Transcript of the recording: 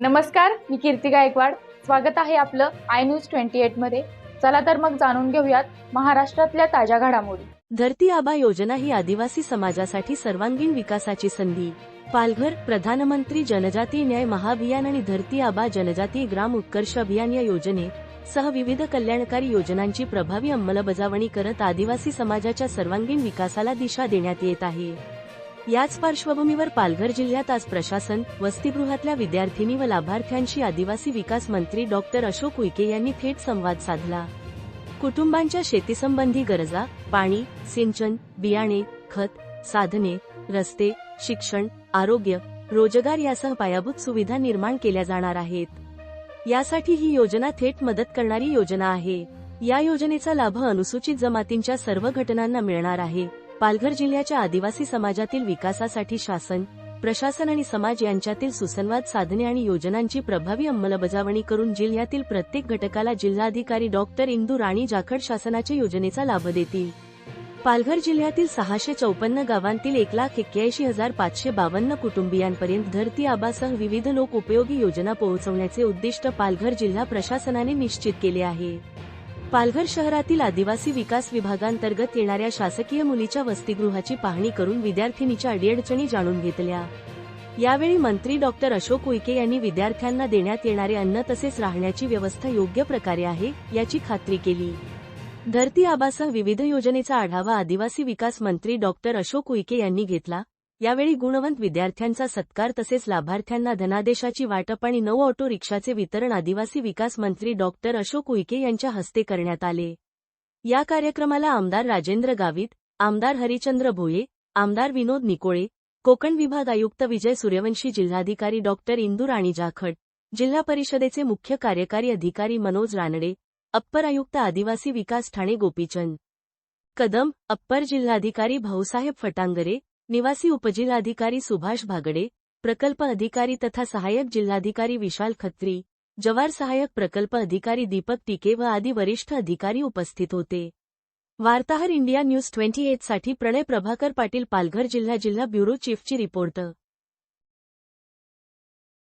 नमस्कार मी कीर्ती गायकवाड. स्वागत आहे आपलं आय न्यूज ट्वेंटी एटमध्ये. चला तर मग जाणून घेऊयात महाराष्ट्रातल्या ताज्या घडामोडी. धरती आबा योजना ही आदिवासी समाजासाठी सर्वांगीण विकासाची संधी. पालघर प्रधानमंत्री जनजाती न्याय महाअभियान आणि धरती आबा जनजाती ग्राम उत्कर्ष अभियान या योजने सह विविध कल्याणकारी योजनांची प्रभावी अंमलबजावणी करत आदिवासी समाजाच्या सर्वांगीण विकासाला दिशा देण्यात येत आहे. याच पार्श्वभूमीवर पालघर जिल्ह्यात आज प्रशासन वसतिगृहातल्या विद्यार्थिनी व लाभार्थ्यांशी आदिवासी विकास मंत्री डॉक्टर अशोक उईके यांनी थेट संवाद साधला. कुटुंबांच्या शेतीसंबंधी गरजा पाणी सिंचन बियाणे खत साधने रस्ते शिक्षण आरोग्य रोजगार यासह पायाभूत सुविधा निर्माण केल्या जाणार आहेत. यासाठी ही योजना थेट मदत करणारी योजना आहे. या योजनेचा लाभ अनुसूचित जमातींच्या सर्व घटनांना मिळणार आहे. पालघर जिल्ह्याच्या आदिवासी समाजातील विकासासाठी शासन प्रशासन आणि समाज यांच्यातील सुसंवाद साधने आणि योजनांची प्रभावी अंमलबजावणी करून जिल्ह्यातील प्रत्येक घटकाला जिल्हाधिकारी डॉक्टर इंदू राणी जाखड शासनाच्या योजनेचा लाभ देतील. पालघर जिल्ह्यातील सहाशे चौपन्न गावांतील एक लाख एक्क्याऐंशी हजार पाचशे बावन्न कुटुंबियांपर्यंत धरती आबासह विविध लोक उपयोगी योजना पोहोचवण्याचे उद्दिष्ट पालघर जिल्हा प्रशासनाने निश्चित केले आहे. पालघर शहरातील आदिवासी विकास विभागांतर्गत येणाऱ्या शासकीय मुलीच्या वसतिगृहाची पाहणी करून विद्यार्थिनीच्या अडीअडचणी जाणून घेतल्या. यावेळी मंत्री डॉक्टर अशोक उईके यांनी विद्यार्थ्यांना देण्यात येणारे अन्न तसेच राहण्याची व्यवस्था योग्य प्रकारे आहे याची खात्री केली. धरती आबासह विविध योजनेचा आढावा आदिवासी विकास मंत्री डॉक्टर अशोक उईके यांनी घेतला. यावेळी गुणवंत विद्यार्थ्यांचा सत्कार तसेच लाभार्थ्यांना धनादेशाची वाटप आणि नऊ ऑटो रिक्षाचे वितरण आदिवासी विकास मंत्री डॉक्टर अशोक उईके यांच्या हस्ते करण्यात आले. या कार्यक्रमाला आमदार राजेंद्र गावित आमदार हरिचंद्र भोये आमदार विनोद निकोळे कोकण विभाग आयुक्त विजय सूर्यवंशी जिल्हाधिकारी डॉक्टर इंदू राणी जाखड जिल्हा परिषदेचे मुख्य कार्यकारी अधिकारी मनोज रानडे अप्पर आयुक्त आदिवासी विकास ठाणे गोपीचंद. कदम अप्पर जिल्हाधिकारी भाऊसाहेब फटांगरे निवासी उपजिल्हाधिकारी सुभाष भागडे प्रकल्प अधिकारी तथा सहाय्यक जिल्हाधिकारी विशाल खत्री जवार सहाय्यक प्रकल्प अधिकारी दीपक टिके व आदी वरिष्ठ अधिकारी उपस्थित होते. वार्ताहर इंडिया न्यूज ट्वेंटी साठी प्रणय प्रभाकर पाटील पालघर जिल्हा जिल्हा ब्युरो चीफची रिपोर्ट.